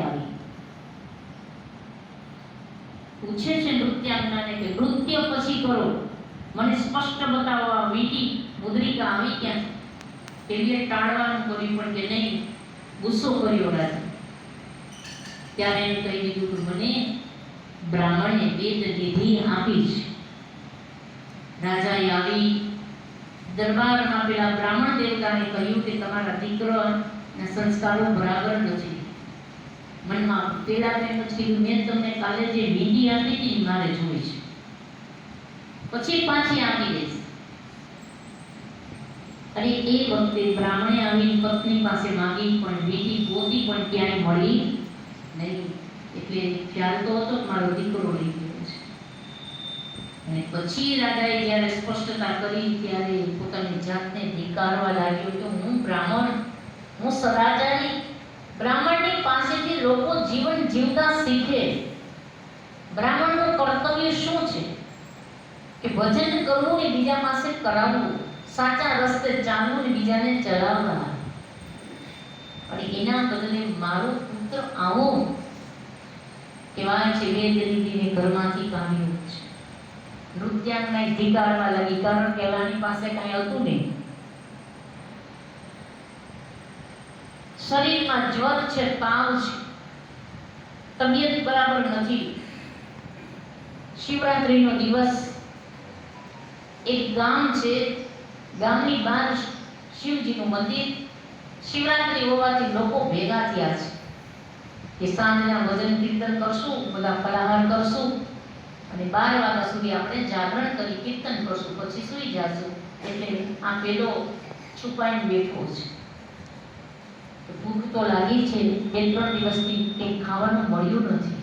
આવી. પૂછે છે નૃત્યાંગનાને કે, નૃત્ય પછી કરો. મને સ્પષ્ટ બતાવો આ વીટી મુદ્રિકા આવી ક્યાં? પેલીએ ટાળવાનું કર્યું પણ કે નહીં, ગુસ્સો કર્યો રાજા. ત્યારે એને કહી દીધું કે, મને બ્રાહ્મણે વેદ વિધિ આપી છે. રાજાએ આવી દરબારમાં પેલા બ્રાહ્મણ દેવતાને કહ્યું કે, તમારા દીકરાના સંસ્કારો બરાબર નથી. મનમાં મેં પછી મેં તમને કાલે જે વીંડી આપી હતી મારે જોઈ છે. પછી પાછી આપી દઈશ. અને એ વખતે બ્રાહ્મણે આવી પત્ની પાસે માગી, પણ વીંડી ગોતી પણ ક્યાંય મળી નહીં. એટલે ખ્યાલ તો હતો મારો દીકરો લઈ ગયો છે. અને પછી રાજાએ જ્યારે સ્પષ્ટતા કરી, ત્યારે પોતાની જાતને ધિકારવા લાગ્યો કે હું બ્રાહ્મણ, હું સદાચારી બ્રાહ્મણની પાસેથી લોકો જીવન જીવતા શીખે. બ્રાહ્મણનું કર્તવ્ય શું છે? કે ભજન કરવું ને બીજા પાસે કરાવવું. સાચા રસ્તે ચાલવું ને બીજાને ચલાવવા અને એના બદલે મારો પુત્ર આવો. કહેવાય છે વેદ રીતિને ઘરમાંથી કાઢ્યો છે. નૃત્યાંગના ધિકારમાં લાગી. કારણ કે એલાની પાસે કાંઈ હતું નહીં. શરીરમાં જ્વર છે, તાવ છે. તબિયત બરાબર નથી. શિવરાત્રીનો દિવસ એક ગામ છે. ગામની બહાર શિવજીનું મંદિર. શિવરાત્રી હોવાથી લોકો ભેગા થયા છે. કે સાંજના ભજન કીર્તન કરશું, બધા ફલાહાર કરશું અને બાર વાગ્યા સુધી આપણે જાગરણ કરી કીર્તન કરશું, પછી સૂઈ જાશું. એટલે આ પેલો છુપાઈને બેઠો છે. ભૂખ તો લાગી છે બે ત્રણ દિવસથી કંઈ ખાવાનું મળ્યું નથી.